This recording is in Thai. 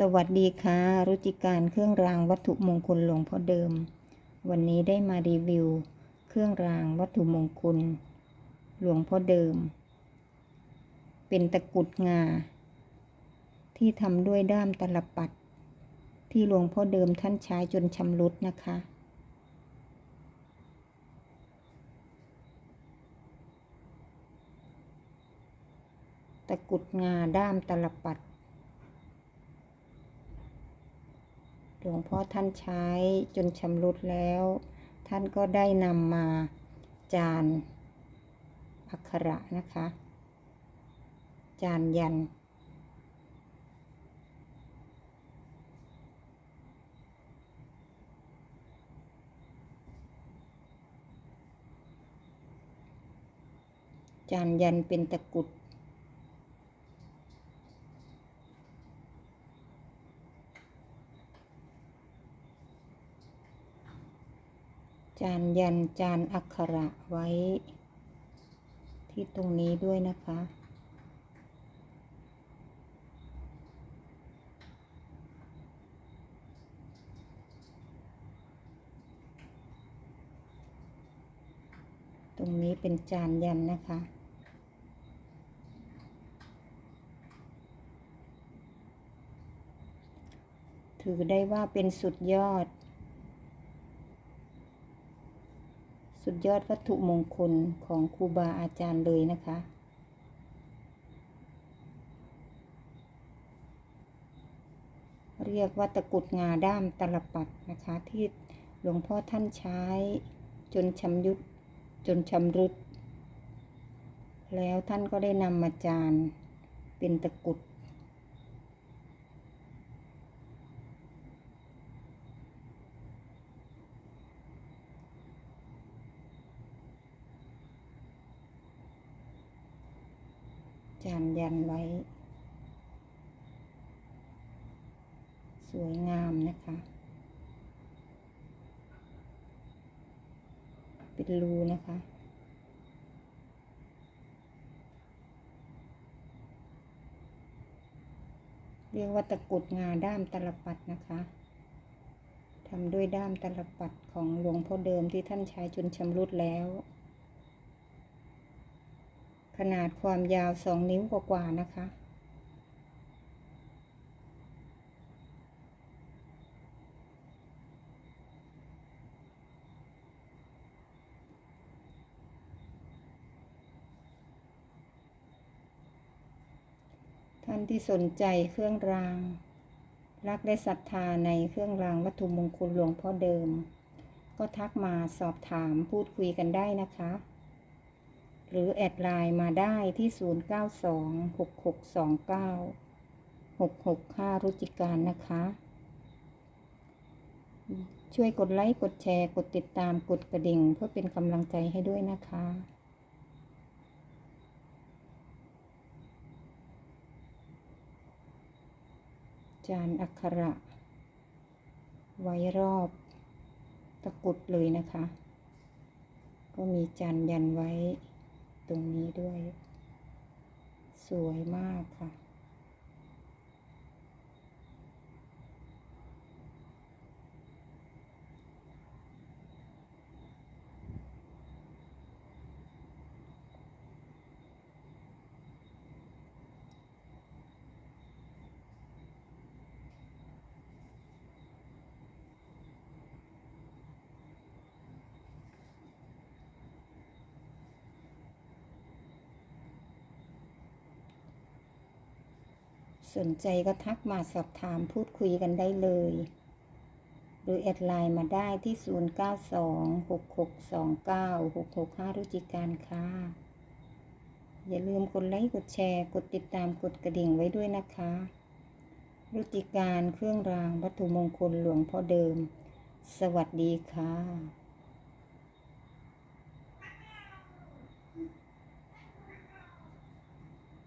สวัสดีค่ะ รุจิการเครื่องรางวัตถุมงคลหลวงพ่อเดิม วันนี้ได้มารีวิว เครื่องรางวัตถุมงคล หลวงพ่อเดิม เป็นตะกุดงา ที่ทำด้วยด้ามตลปัด ที่หลวงพ่อเดิมท่านใช้จนชำรุดนะคะ ตะกุดงาด้ามตลปัด หลวงพ่อท่านใช้จนชำรุดแล้ว ท่านก็ได้นำมาจานอักขระนะคะ จานยัน จานยันเป็นตะกุด จานยันจานอักขระไว้ ที่ตรงนี้ด้วยนะคะ ตรงนี้เป็นจานยันนะคะถือได้ว่าเป็นสุดยอด สุดยอดวัตถุมงคลของครูบาอาจารย์เลยนะคะ เรียกว่าตะกุดงาด้ามตลปัดนะคะ ที่หลวงพ่อท่านใช้จนชำยุดจนชำรุด แล้วท่านก็ได้นำมาจานเป็นตะกุด จานยันไว้ สวยงามนะคะ เป็นรูนะคะ เรียกว่าตะกุดงาด้ามตลปัดนะคะทำด้วยด้ามตลปัดของหลวงพ่อเดิมที่ท่านใช้จนชำรุดแล้ว ขนาดความยาวสองนิ้วกว่าๆนะคะ ท่านที่สนใจเครื่องราง รักและศรัทธาในเครื่องรางวัตถุมงคลหลวงพ่อเดิม ก็ทักมาสอบถามพูดคุยกันได้นะคะ หรือแอดไลน์มาได้ที่ 0926629665 รุจิการนะคะ ช่วยกดไลค์ กดแชร์ กดติดตาม กดกระดิ่ง เพื่อเป็นกำลังใจให้ด้วยนะคะจานอักขระ ไว้รอบตะกุดเลยนะคะ ก็มีจานยันไว้ ตรงนี้ด้วย สวยมากค่ะ สนใจก็ทักมาสอบถามพูดคุยกันได้เลย หรือแอดไลน์มาได้ที่ 0926629665รุจิการค่ะ อย่าลืมกดไลค์กดแชร์ กดติดตามกดกระดิ่งไว้ด้วยนะคะรุจิการเครื่องรางวัตถุมงคลหลวงพ่อเดิม สวัสดีค่ะ